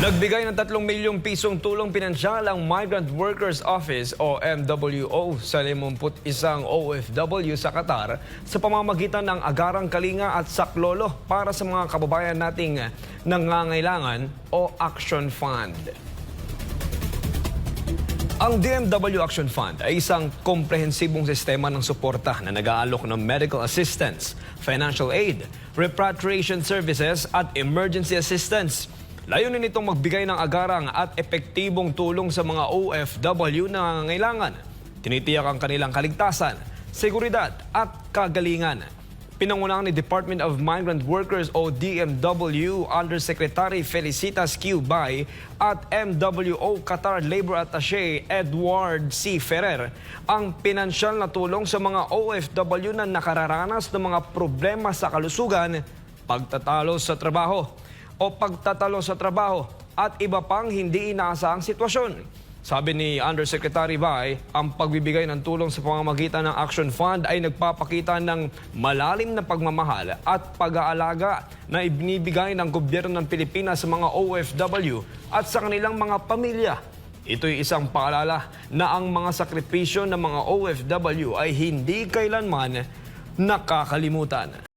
Nagbigay ng 3 milyong pisong tulong pinansyal ang Migrant Workers Office o MWO sa 51 OFW sa Qatar sa pamamagitan ng Agarang Kalinga at Saklolo para sa mga kababayan nating nangangailangan o Action Fund. Ang DMW Action Fund ay isang komprehensibong sistema ng suporta na nag-aalok ng medical assistance, financial aid, repatriation services at emergency assistance. Layunin nitong magbigay ng agarang at epektibong tulong sa mga OFW na nangangailangan. Tinitiyak ang kanilang kaligtasan, seguridad at kagalingan. Pinangunahan ni Department of Migrant Workers o DMW Undersecretary Felicitas Q. Bay at MWO Qatar Labor Attaché Edward C. Ferrer ang pinansyal na tulong sa mga OFW na nakararanas ng mga problema sa kalusugan, pagtatalo sa trabaho o pagtatalo sa trabaho at iba pang hindi inaasahang sitwasyon. Sabi ni Undersecretary Bay, ang pagbibigay ng tulong sa pamamagitan ng Action Fund ay nagpapakita ng malalim na pagmamahal at pag-aalaga na ibinibigay ng gobyerno ng Pilipinas sa mga OFW at sa kanilang mga pamilya. Ito'y isang paalala na ang mga sakripisyo ng mga OFW ay hindi kailanman nakakalimutan.